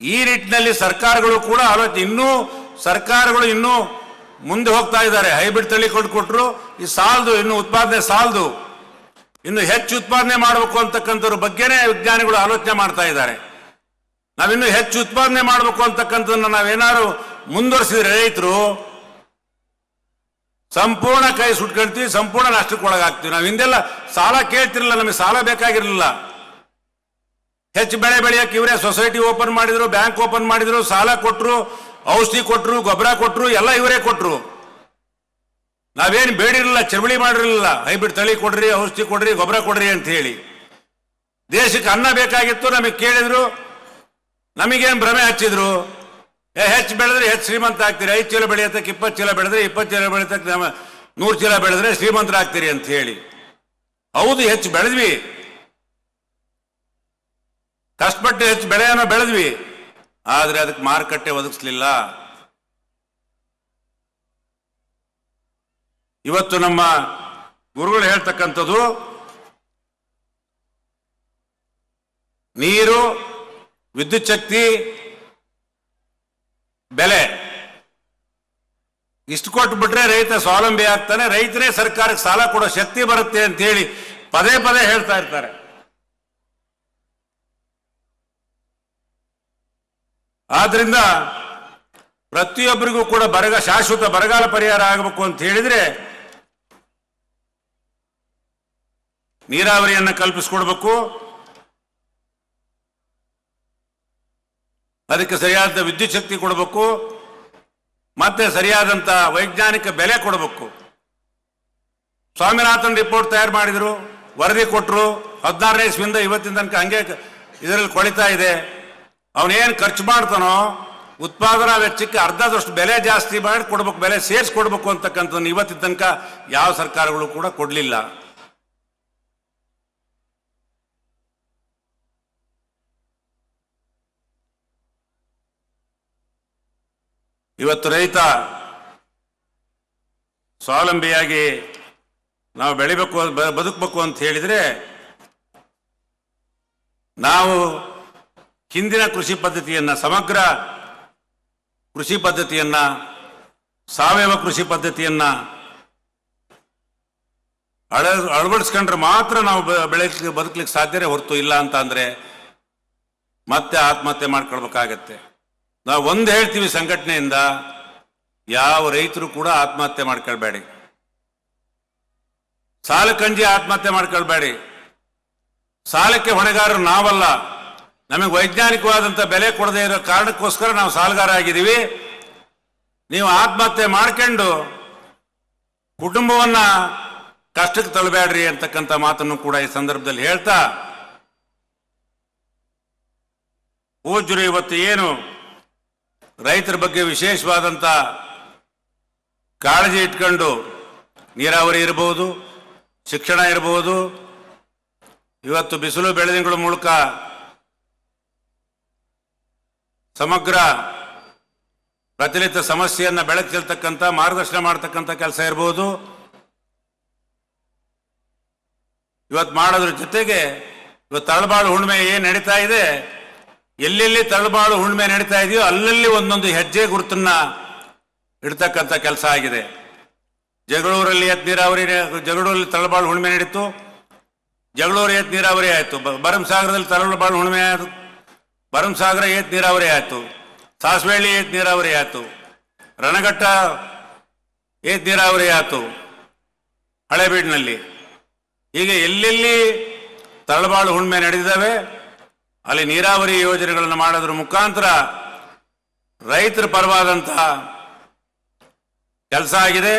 [SPEAKER 1] ಈ ನಿಟ್ಟಿನಲ್ಲಿ ಸರ್ಕಾರಗಳು ಕೂಡ ಆಲೋಚನೆ, ಇನ್ನೂ ಸರ್ಕಾರಗಳು ಇನ್ನೂ ಮುಂದೆ ಹೋಗ್ತಾ ಇದ್ದಾರೆ. ಹೈಬ್ರಿಡ್ ತಳಿ ಕೊಟ್ಟು ಕೊಟ್ಟರು ಈ ಸಾಲದು, ಇನ್ನು ಉತ್ಪಾದನೆ ಸಾಲದು ಇನ್ನು ಹೆಚ್ಚು ಉತ್ಪಾದನೆ ಮಾಡಬೇಕು ಅಂತಕ್ಕಂಥವ್ರ ಬಗ್ಗೆನೇ ವಿಜ್ಞಾನಿಗಳು ಆಲೋಚನೆ ಮಾಡ್ತಾ ಇದ್ದಾರೆ. ನಾವಿನ್ನು ಹೆಚ್ಚು ಉತ್ಪಾದನೆ ಮಾಡಬೇಕು ಅಂತಕ್ಕಂಥದ್ದನ್ನ ನಾವೇನಾದ್ರು ಮುಂದುವರಿಸಿದ್ರೆ ರೈತರು ಸಂಪೂರ್ಣ ಕೈ ಸುಟ್ಕೊಳ್ತೀವಿ ಸಂಪೂರ್ಣ ನಷ್ಟಕ್ಕೊಳಗಾಗ್ತೀವಿ ನಾವು ಹಿಂದೆಲ್ಲ ಸಾಲ ಕೇಳ್ತಿರಲಿಲ್ಲ, ನಮಗೆ ಸಾಲ ಬೇಕಾಗಿರಲಿಲ್ಲ. ಹೆಚ್ಚು ಬೆಳೆ ಬೆಳೆಯಕ್ಕೆ ಇವರೇ ಸೊಸೈಟಿ ಓಪನ್ ಮಾಡಿದ್ರು, ಬ್ಯಾಂಕ್ ಓಪನ್ ಮಾಡಿದ್ರು, ಸಾಲ ಕೊಟ್ಟರು ಔಷಧಿ ಕೊಟ್ಟರು ಗೊಬ್ಬರ ಕೊಟ್ಟರು ಎಲ್ಲ ಇವರೇ ಕೊಟ್ಟರು ನಾವೇನು ಬೇಡಿರಲಿಲ್ಲ, ಚಳವಳಿ ಮಾಡಿರಲಿಲ್ಲ. ಹೈಬ್ರಿಡ್ ತಳಿ ಕೊಡ್ರಿ, ಔಷಧಿ ಕೊಡ್ರಿ, ಗೊಬ್ಬರ ಕೊಡ್ರಿ ಅಂತ ಹೇಳಿ. ದೇಶಕ್ಕೆ ಅನ್ನ ಬೇಕಾಗಿತ್ತು, ನಮಗೆ ಕೇಳಿದ್ರು. ನಮಗೇನು ಭ್ರಮೆ ಹಚ್ಚಿದ್ರು. ಏ, ಹೆಚ್ಚು ಬೆಳೆದ್ರೆ ಹೆಚ್ಚು ಶ್ರೀಮಂತ ಆಗ್ತೀರಿ. ಐದು ಚೀಲ ಬೆಳೆಯತ್ತಕ್ಕೆ ಇಪ್ಪತ್ತು ಚೀಲ ಬೆಳೆದ್ರೆ ಇಪ್ಪತ್ತು ಚೀಲ ಬೆಳೆಯತ್ತಕ್ಕೆ ನಮ್ಮ ನೂರು ಚೀಲ ಬೆಳೆದ್ರೆ ಶ್ರೀಮಂತರಾಗ್ತೀರಿ ಅಂತ ಹೇಳಿ. ಹೌದು, ಹೆಚ್ಚು ಬೆಳೆದ್ವಿ. ಕಷ್ಟಪಟ್ಟು ಹೆಚ್ಚು ಬೆಳೆಯನ್ನು ಬೆಳೆದ್ವಿ. ಆದ್ರೆ ಅದಕ್ಕೆ ಮಾರುಕಟ್ಟೆ ಒದಗಿಸ್ಲಿಲ್ಲ. ಇವತ್ತು ನಮ್ಮ ಗುರುಗಳು ಹೇಳ್ತಕ್ಕಂಥದ್ದು, ನೀರು, ವಿದ್ಯುತ್ ಶಕ್ತಿ, ಬೆಲೆ. ಇಷ್ಟು ಕೊಟ್ಟು ಬಿಟ್ರೆ ರೈತ ಸ್ವಾವಲಂಬಿ ಆಗ್ತಾನೆ ರೈತರೇ ಸರ್ಕಾರಕ್ಕೆ ಸಾಲ ಕೊಡೋ ಶಕ್ತಿ ಬರುತ್ತೆ ಅಂತ ಹೇಳಿ ಪದೇ ಪದೇ ಹೇಳ್ತಾ ಇರ್ತಾರೆ. ಆದ್ರಿಂದ ಪ್ರತಿಯೊಬ್ಬರಿಗೂ ಕೂಡ ಬರಗ ಶಾಶ್ವತ ಬರಗಾಲ ಪರಿಹಾರ ಆಗಬೇಕು ಅಂತ ಹೇಳಿದ್ರೆ ನೀರಾವರಿಯನ್ನು ಕಲ್ಪಿಸಿಕೊಡ್ಬೇಕು. ಅದಕ್ಕೆ ಸರಿಯಾದ ವಿದ್ಯುತ್ ಶಕ್ತಿ ಕೊಡಬೇಕು. ಮತ್ತೆ ಸರಿಯಾದಂಥ ವೈಜ್ಞಾನಿಕ ಬೆಲೆ ಕೊಡಬೇಕು. ಸ್ವಾಮಿನಾಥನ್ ರಿಪೋರ್ಟ್ ತಯಾರು ಮಾಡಿದ್ರು. ವರದಿ ಕೊಟ್ಟರು ಹದಿನಾರನೇ ಇಸ್ವಿಂದ ಇವತ್ತಿನ ತನಕ ಹಂಗೆ ಇದರಲ್ಲಿ ಕೊಳಿತಾ ಇದೆ. ಅವನೇನು ಖರ್ಚು ಮಾಡ್ತಾನೋ, ಉತ್ಪಾದನಾ ವೆಚ್ಚಕ್ಕೆ ಅರ್ಧದಷ್ಟು ಬೆಲೆ ಜಾಸ್ತಿ ಮಾಡಿ ಕೊಡ್ಬೇಕು, ಬೆಲೆ ಸೇರಿಸಿ ಕೊಡಬೇಕು ಅಂತಕ್ಕಂಥದ್ದು ಇವತ್ತಿನ ತನಕ ಯಾವ ಸರ್ಕಾರಗಳು ಕೂಡ ಕೊಡಲಿಲ್ಲ. ಇವತ್ತು ರೈತ ಸ್ವಾವಲಂಬಿಯಾಗಿ ನಾವು ಬೆಳಿಬೇಕು ಬದುಕಬೇಕು ಅಂತ ಹೇಳಿದ್ರೆ ನಾವು ಹಿಂದಿನ ಕೃಷಿ ಪದ್ಧತಿಯನ್ನ, ಸಮಗ್ರ ಕೃಷಿ ಪದ್ಧತಿಯನ್ನ, ಸಾವಯವ ಕೃಷಿ ಪದ್ಧತಿಯನ್ನ ಅಳ, ಅಳವಡಿಸ್ಕೊಂಡ್ರೆ ಮಾತ್ರ ನಾವು ಬ- ಬೆಳಲಿಕ್ಕೆ ಬದುಕಲಿಕ್ಕೆ ಸಾಧ್ಯನೇ ಹೊರತು ಇಲ್ಲ ಅಂತ ಅಂದ್ರೆ ಮತ್ತೆ ಆತ್ಮಹತ್ಯೆ ಮಾಡ್ಕೊಳ್ಬೇಕಾಗತ್ತೆ. ನಾವು ಒಂದು ಹೇಳ್ತೀವಿ ಸಂಘಟನೆಯಿಂದ, ಯಾವ ರೈತರು ಕೂಡ ಆತ್ಮಹತ್ಯೆ ಮಾಡ್ಕೊಳ್ಬೇಡಿ. ಸಾಲ ಕಂಜಿ ಆತ್ಮಹತ್ಯೆ ಮಾಡ್ಕೊಳ್ಬೇಡಿ. ಸಾಲಕ್ಕೆ ಹೊಣೆಗಾರರು ನಾವಲ್ಲ. ನಮಗೆ ವೈಜ್ಞಾನಿಕವಾದಂಥ ಬೆಲೆ ಕೊಡದೇ ಇರೋ ಕಾರಣಕ್ಕೋಸ್ಕರ ನಾವು ಸಾಲಗಾರ ಆಗಿದ್ದೀವಿ. ನೀವು ಆತ್ಮಹತ್ಯೆ ಮಾಡ್ಕೊಂಡು ಕುಟುಂಬವನ್ನ ಕಷ್ಟಕ್ಕೆ ತಳ್ಳಬೇಡ್ರಿ ಅಂತಕ್ಕಂಥ ಮಾತನ್ನು ಕೂಡ ಈ ಸಂದರ್ಭದಲ್ಲಿ ಹೇಳ್ತಾ ಪೂಜ್ಯರು ಇವತ್ತು ಏನು ರೈತರ ಬಗ್ಗೆ ವಿಶೇಷವಾದಂಥ ಕಾಳಜಿ ಇಟ್ಕೊಂಡು ನೀರಾವರಿ ಇರಬಹುದು ಶಿಕ್ಷಣ ಇರಬಹುದು ಇವತ್ತು ಬಿಸಿಲು ಬೆಳೆದಿಗಳ ಮೂಲಕ ಸಮಗ್ರ ಪ್ರಚಲಿತ ಸಮಸ್ಯೆಯನ್ನು ಬೆಳಕು ಚೆಲ್ತಕ್ಕಂಥ ಮಾರ್ಗದರ್ಶನ ಮಾಡ್ತಕ್ಕಂಥ ಕೆಲಸ ಇರಬಹುದು ಇವತ್ತು ಮಾಡೋದ್ರ ಜೊತೆಗೆ, ಇವತ್ತು ತಳಬಾಳು ಹುಣ್ಣಿಮೆ ಏನು ನಡೀತಾ ಇದೆ ಎಲ್ಲೆಲ್ಲಿ ತಳಬಾಳು ಹುಣ್ಮೆ ನಡೀತಾ ಇದೆಯೋ ಅಲ್ಲಲ್ಲಿ ಒಂದೊಂದು ಹೆಜ್ಜೆ ಗುರುತನ್ನ ಇಡ್ತಕ್ಕಂಥ ಕೆಲಸ ಆಗಿದೆ. ಜಗಳೂರಲ್ಲಿ ಎತ್ ನೀರಾವರಿ ಜಗಳೂರಲ್ಲಿ ತಳಬಾಳು ಹುಣ್ಮೆ ನಡೀತು. ಜಗಳೂರು ಏತ್ ನೀರಾವರಿ ಆಯಿತು. ಭರಮಸಾಗರದಲ್ಲಿ ತಳಬಾಳು ಹುಣ್ಣಿಮೆ ಆಯ್ತು. ಭರಮಸಾಗರ ಏತ್ ನೀರಾವರಿ ಆಯಿತು. ಸಾಸ್ವೇಳ್ಳಿ ಏತ್ ನೀರಾವರಿ ಆಯಿತು. ರಣಘಟ್ಟ ಏತ್ ನೀರಾವರಿ ಆಯಿತು. ಹಳೆಬೀಡಿನಲ್ಲಿ. ಹೀಗೆ ಎಲ್ಲೆಲ್ಲಿ ತಳಬಾಳು ಹುಣ್ಮೆ ನಡೆದಿದ್ದಾವೆ ಅಲ್ಲಿ ನೀರಾವರಿ ಯೋಜನೆಗಳನ್ನು ಮಾಡೋದ್ರ ಮುಖಾಂತರ ರೈತರ ಪರವಾದಂತಹ ಕೆಲಸ ಆಗಿದೆ.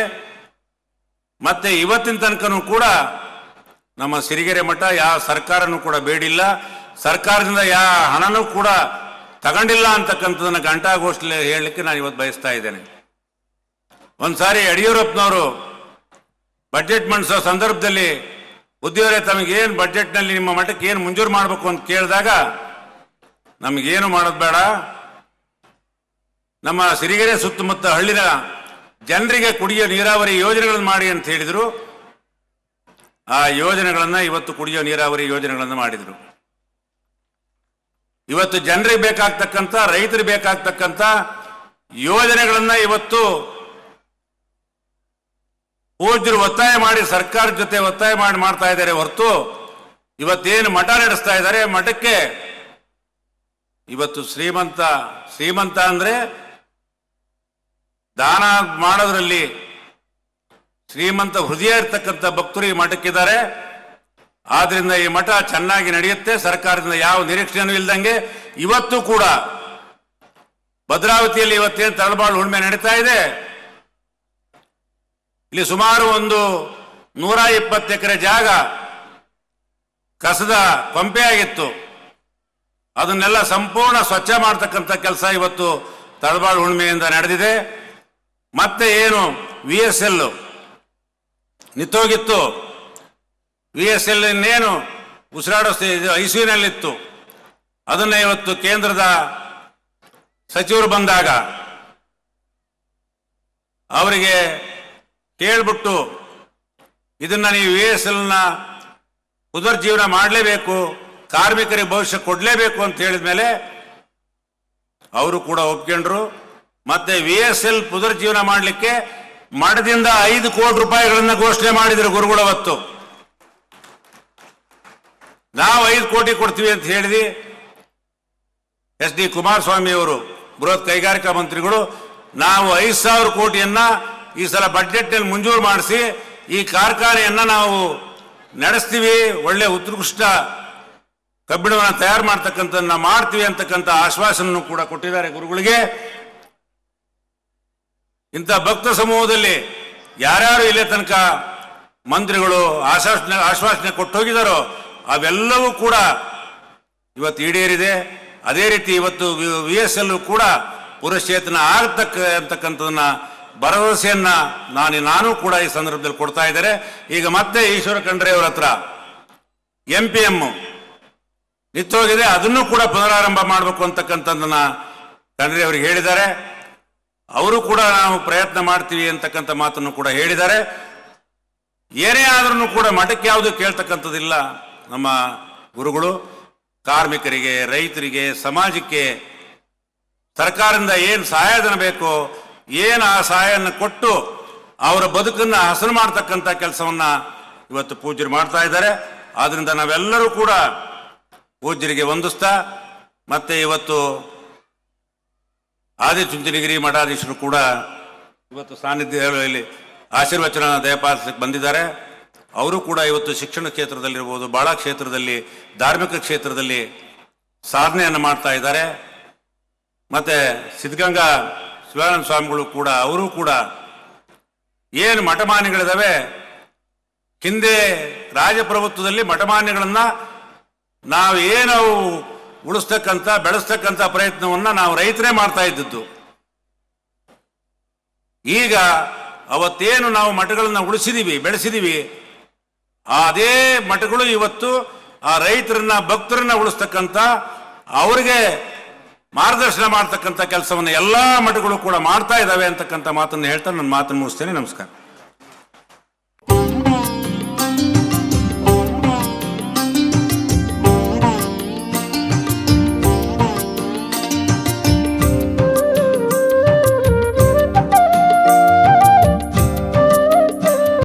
[SPEAKER 1] ಮತ್ತೆ ಇವತ್ತಿನ ತನಕನೂ ಕೂಡ ನಮ್ಮ ಸಿರಿಗೆರೆ ಮಠ ಯಾವ ಸರ್ಕಾರನೂ ಕೂಡ ಬೇಡಿಲ್ಲ. ಸರ್ಕಾರದಿಂದ ಯಾವ ಹಣನೂ ಕೂಡ ತಗೊಂಡಿಲ್ಲ ಅಂತಕ್ಕಂಥದ್ದನ್ನು ಘಂಟಾಗೋಷ್ಠಿಯಲ್ಲಿ ಹೇಳಲಿಕ್ಕೆ ನಾನು ಇವತ್ತು ಬಯಸ್ತಾ ಇದ್ದೇನೆ. ಒಂದ್ಸಾರಿ ಯಡಿಯೂರಪ್ಪನವರು ಬಜೆಟ್ ಮಂಡಿಸೋ ಸಂದರ್ಭದಲ್ಲಿ ಉದ್ಯೋಗ ತಮಗೇನು ಬಜೆಟ್ನಲ್ಲಿ ನಿಮ್ಮ ಮಠಕ್ಕೆ ಏನು ಮಂಜೂರು ಮಾಡಬೇಕು ಅಂತ ಕೇಳಿದಾಗ, ನಮಗೇನು ಮಾಡೋದು ಬೇಡ. ನಮ್ಮ ಸಿರಿಗೆರೆ ಸುತ್ತಮುತ್ತ ಹಳ್ಳಿನ ಜನರಿಗೆ ಕುಡಿಯೋ ನೀರಾವರಿ ಯೋಜನೆಗಳನ್ನು ಮಾಡಿ ಅಂತ ಹೇಳಿದರು. ಆ ಯೋಜನೆಗಳನ್ನ ಇವತ್ತು ಕುಡಿಯೋ ನೀರಾವರಿ ಯೋಜನೆಗಳನ್ನು ಮಾಡಿದರು. ಇವತ್ತು ಜನರಿಗೆ ಬೇಕಾಗ್ತಕ್ಕಂಥ, ರೈತರಿಗೆ ಬೇಕಾಗ್ತಕ್ಕಂಥ ಯೋಜನೆಗಳನ್ನ ಇವತ್ತು ಪೂಜ್ಯರು ಒತ್ತಾಯ ಮಾಡಿ ಸರ್ಕಾರ ಜೊತೆ ಒತ್ತಾಯ ಮಾಡಿ ಮಾಡ್ತಾ ಇದ್ದಾರೆ. ಹೊರತು ಇವತ್ತೇನು ಮಠ ನಡೆಸ್ತಾ ಇದ್ದಾರೆ? ಮಠಕ್ಕೆ ಇವತ್ತು ಶ್ರೀಮಂತ ಶ್ರೀಮಂತ ಅಂದ್ರೆ ದಾನ ಮಾಡೋದ್ರಲ್ಲಿ ಶ್ರೀಮಂತ ಹೃದಯ ಇರ್ತಕ್ಕಂಥ ಭಕ್ತರು ಈ ಮಠಕ್ಕಿದ್ದಾರೆ. ಆದ್ರಿಂದ ಈ ಮಠ ಚೆನ್ನಾಗಿ ನಡೆಯುತ್ತೆ. ಸರ್ಕಾರದಿಂದ ಯಾವ ನಿರೀಕ್ಷೆಯೂ ಇಲ್ದಂಗೆ ಇವತ್ತು ಕೂಡ ಭದ್ರಾವತಿಯಲ್ಲಿ ಇವತ್ತೇನು ತಳಬಾಳು ಹುಣ್ಣಿಮೆ ನಡೀತಾ ಇದೆ. ಇಲ್ಲಿ ಸುಮಾರು ಒಂದು ನೂರ ಇಪ್ಪತ್ತು ಎಕರೆ ಜಾಗ ಕಸದ ಪಂಪೆಯಾಗಿತ್ತು ಅದನ್ನೆಲ್ಲ ಸಂಪೂರ್ಣ ಸ್ವಚ್ಛ ಮಾಡ್ತಕ್ಕಂಥ ಕೆಲಸ ಇವತ್ತು ತಳಬಾಳು ಹುಣ್ಮೆಯಿಂದ ನಡೆದಿದೆ. ಮತ್ತೆ ಏನು ವಿ ಎಸ್ ಎಲ್ ನಿಂತೋಗಿತ್ತು. ವಿ ಎಸ್ ಎಲ್ ಇನ್ನೇನು ಉಸಿರಾಡೋ ಐಸಿಯುನಲ್ಲಿತ್ತು. ಅದನ್ನ ಇವತ್ತು ಕೇಂದ್ರದ ಸಚಿವರು ಬಂದಾಗ ಅವರಿಗೆ ಕೇಳ್ಬಿಟ್ಟು ಇದನ್ನ ನೀವು ವಿ ಎಸ್ ಎಲ್ನ ಪುನರ್ಜೀವನ ಮಾಡಲೇಬೇಕು, ಕಾರ್ಮಿಕರಿಗೆ ಭವಿಷ್ಯ ಕೊಡಲೇಬೇಕು ಅಂತ ಹೇಳಿದ ಮೇಲೆ ಅವರು ಕೂಡ ಒಪ್ಕೊಂಡ್ರು. ಮತ್ತೆ ವಿ ಎಸ್ ಎಲ್ ಪುನರ್ಜೀವನ ಮಾಡಲಿಕ್ಕೆ ಮಠದಿಂದ ಐದು ಕೋಟಿ ರೂಪಾಯಿಗಳನ್ನ ಘೋಷಣೆ ಮಾಡಿದ್ರು ಗುರುಗಳು ಅವತ್ತು. ನಾವು ಐದು ಕೋಟಿ ಕೊಡ್ತೀವಿ ಅಂತ ಹೇಳಿದ್ವಿ. ಎಸ್ ಡಿ ಕುಮಾರಸ್ವಾಮಿ ಅವರು ಬೃಹತ್ ಕೈಗಾರಿಕಾ ಮಂತ್ರಿಗಳು, ನಾವು ಐದು ಸಾವಿರ ಕೋಟಿಯನ್ನ ಈ ಸಲ ಬಜೆಟ್ನಲ್ಲಿ ಮಂಜೂರು ಮಾಡಿಸಿ ಈ ಕಾರ್ಖಾನೆಯನ್ನು ನಾವು ನಡೆಸ್ತೀವಿ ಒಳ್ಳೆ ಉತ್ಕೃಷ್ಟ ಕಬ್ಬಿಣವನ್ನು ತಯಾರು ಮಾಡ್ತಕ್ಕಂಥದ್ದನ್ನ ಮಾಡ್ತೀವಿ ಅಂತಕ್ಕಂಥ ಆಶ್ವಾಸನ ಕೂಡ ಕೊಟ್ಟಿದ್ದಾರೆ ಗುರುಗಳಿಗೆ ಇಂಥ ಭಕ್ತ ಸಮೂಹದಲ್ಲಿ ಯಾರ್ಯಾರು ಇಲ್ಲೇ ತನಕ ಮಂತ್ರಿಗಳು ಆಶ್ವಾಸನೆ ಆಶ್ವಾಸನೆ ಕೊಟ್ಟು ಹೋಗಿದಾರೋ ಅವೆಲ್ಲವೂ ಕೂಡ ಇವತ್ತು ಈಡೇರಿದೆ ಅದೇ ರೀತಿ ಇವತ್ತು ವಿ ಎಸ್ ಎಲ್ ಕೂಡ ಪುರಶ್ಚೇತನ ಆಗತಕ್ಕ ಅಂತಕ್ಕಂಥದನ್ನ ಭರವಸೆಯನ್ನ ನಾನು ನಾನು ಕೂಡ ಈ ಸಂದರ್ಭದಲ್ಲಿ ಕೊಡ್ತಾ ಇದ್ದಾರೆ ಈಗ ಮತ್ತೆ ಈಶ್ವರ ಖಂಡ್ರೆ ಅವರ ಹತ್ರ ಎಂ ಪಿ ಎಂ ನಿಂತೋಗಿದೆ. ಅದನ್ನು ಕೂಡ ಪುನರಾರಂಭ ಮಾಡಬೇಕು ಅಂತಕ್ಕಂಥದ್ದನ್ನ ಖಂಡ್ರೆ ಅವರಿಗೆ ಹೇಳಿದ್ದಾರೆ. ಅವರು ಕೂಡ ನಾವು ಪ್ರಯತ್ನ ಮಾಡ್ತೀವಿ ಅಂತಕ್ಕಂಥ ಮಾತನ್ನು ಕೂಡ ಹೇಳಿದ್ದಾರೆ. ಏನೇ ಆದ್ರೂ ಕೂಡ ಮಠಕ್ಕೆ ಯಾವುದು ಕೇಳ್ತಕ್ಕಂಥದ್ದಿಲ್ಲ. ನಮ್ಮ ಗುರುಗಳು, ಕಾರ್ಮಿಕರಿಗೆ, ರೈತರಿಗೆ, ಸಮಾಜಕ್ಕೆ ಸರ್ಕಾರದಿಂದ ಏನು ಸಹಾಯಧನ ಬೇಕೋ ಏನು ಆ ಸಹಾಯವನ್ನು ಕೊಟ್ಟು ಅವರ ಬದುಕನ್ನು ಹಸನು ಮಾಡ್ತಕ್ಕಂಥ ಕೆಲಸವನ್ನ ಇವತ್ತು ಪೂಜ್ಯರು ಮಾಡ್ತಾ ಇದ್ದಾರೆ. ಆದ್ದರಿಂದ ನಾವೆಲ್ಲರೂ ಕೂಡ ಪೂಜ್ಯರಿಗೆ ವಂದಿಸ್ತಾ, ಮತ್ತೆ ಇವತ್ತು ಆದಿಚುಂಚನಗಿರಿ ಮಠಾಧೀಶರು ಕೂಡ ಇವತ್ತು ಸಾನ್ನಿಧ್ಯದಲ್ಲಿ ಆಶೀರ್ವಚನ ದಯಪಾಲಿಸಕ್ಕೆ ಬಂದಿದ್ದಾರೆ. ಅವರು ಕೂಡ ಇವತ್ತು ಶಿಕ್ಷಣ ಕ್ಷೇತ್ರದಲ್ಲಿರ್ಬೋದು, ಬಾಳ ಕ್ಷೇತ್ರದಲ್ಲಿ, ಧಾರ್ಮಿಕ ಕ್ಷೇತ್ರದಲ್ಲಿ ಸಾಧನೆಯನ್ನು ಮಾಡ್ತಾ ಇದ್ದಾರೆ. ಮತ್ತೆ ಸಿದ್ಧಗಂಗಾ ಶಿವಾನಂದ ಸ್ವಾಮಿಗಳು ಕೂಡ, ಅವರು ಕೂಡ ಏನು ಮಠಮಾನ್ಯಗಳಿದಾವೆ, ಹಿಂದೆ ರಾಜಪ್ರಭುತ್ವದಲ್ಲಿ ಮಠಮಾನ್ಯಗಳನ್ನ ನಾವು ಏನು ಉಳಿಸ್ತಕ್ಕಂಥ, ಬೆಳೆಸ್ತಕ್ಕಂಥ ಪ್ರಯತ್ನವನ್ನ ನಾವು ರೈತರೇ ಮಾಡ್ತಾ ಇದ್ದದ್ದು. ಈಗ ಅವತ್ತೇನು ನಾವು ಮಠಗಳನ್ನು ಉಳಿಸಿದೀವಿ, ಬೆಳೆಸಿದೀವಿ, ಅದೇ ಮಠಗಳು ಇವತ್ತು ಆ ರೈತರನ್ನ, ಭಕ್ತರನ್ನ ಉಳಿಸ್ತಕ್ಕಂಥ, ಅವರಿಗೆ ಮಾರ್ಗದರ್ಶನ ಮಾಡ್ತಕ್ಕಂಥ ಕೆಲಸವನ್ನು ಎಲ್ಲ ಮಠಗಳು ಕೂಡ ಮಾಡ್ತಾ ಇದ್ದಾವೆ ಅಂತಕ್ಕಂಥ ಮಾತನ್ನು ಹೇಳ್ತಾ ನನ್ನ ಮಾತನ್ನು ಮುಗಿಸ್ತೇನೆ. ನಮಸ್ಕಾರ.